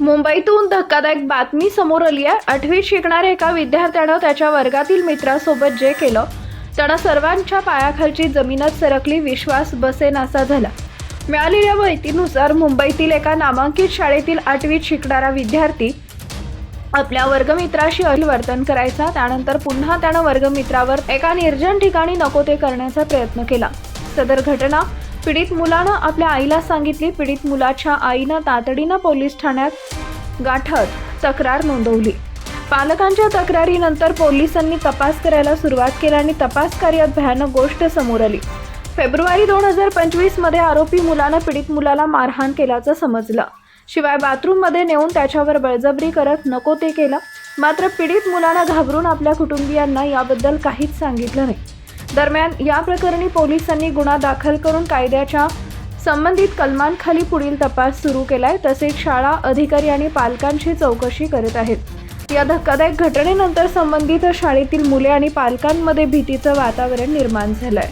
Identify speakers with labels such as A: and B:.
A: मुंबईतून धक्कादायक बातमी समोर आली आहे. आठवीत शिकणाऱ्या एका विद्यार्थ्यानं त्याच्या वर्गातील मित्रासोबत जे केलं त्यानं सर्वांच्या पायाखालची जमीनच सरकली विश्वास बसेनासा झाला. मिळालेल्या माहितीनुसार मुंबईतील एका नामांकित शाळेतील आठवीत शिकणारा विद्यार्थी आपल्या वर्गमित्राशी अहिल वर्तन करायचा त्यानंतर पुन्हा त्यानं वर्गमित्रावर एका निर्जन ठिकाणी नको ते करण्याचा प्रयत्न केला. सदर घटना पीडित मुलानं आपल्या आईला सांगितली पीडित मुलाच्या आईनं तातडीनं पोलीस ठाण्यात गाठत तक्रार नोंदवली. पालकांच्या तक्रारीनंतर पोलिसांनी तपास करायला सुरुवात केली आणि तपास कार्यात भयानक गोष्ट समोर आली. फेब्रुवारी दोन हजार पंचवीसमध्ये आरोपी मुलानं पीडित मुलाला मारहाण केल्याचं समजलं. शिवाय बाथरूममध्ये नेऊन त्याच्यावर बळजबरी करत नको ते केलं. मात्र पीडित मुलानं घाबरून आपल्या कुटुंबियांना याबद्दल काहीच सांगितलं नाही. दरम्यान या प्रकरणी पोलिसांनी गुन्हा दाखल करून कायद्याच्या संबंधित कलमांखाली पुढील तपास सुरू केलाय. तसेच शाळा अधिकारी आणि पालकांची चौकशी करत आहेत. या धक्कादायक घटनेनंतर संबंधित शाळेतील मुले आणि पालकांमध्ये भीतीचं वातावरण निर्माण झालंय.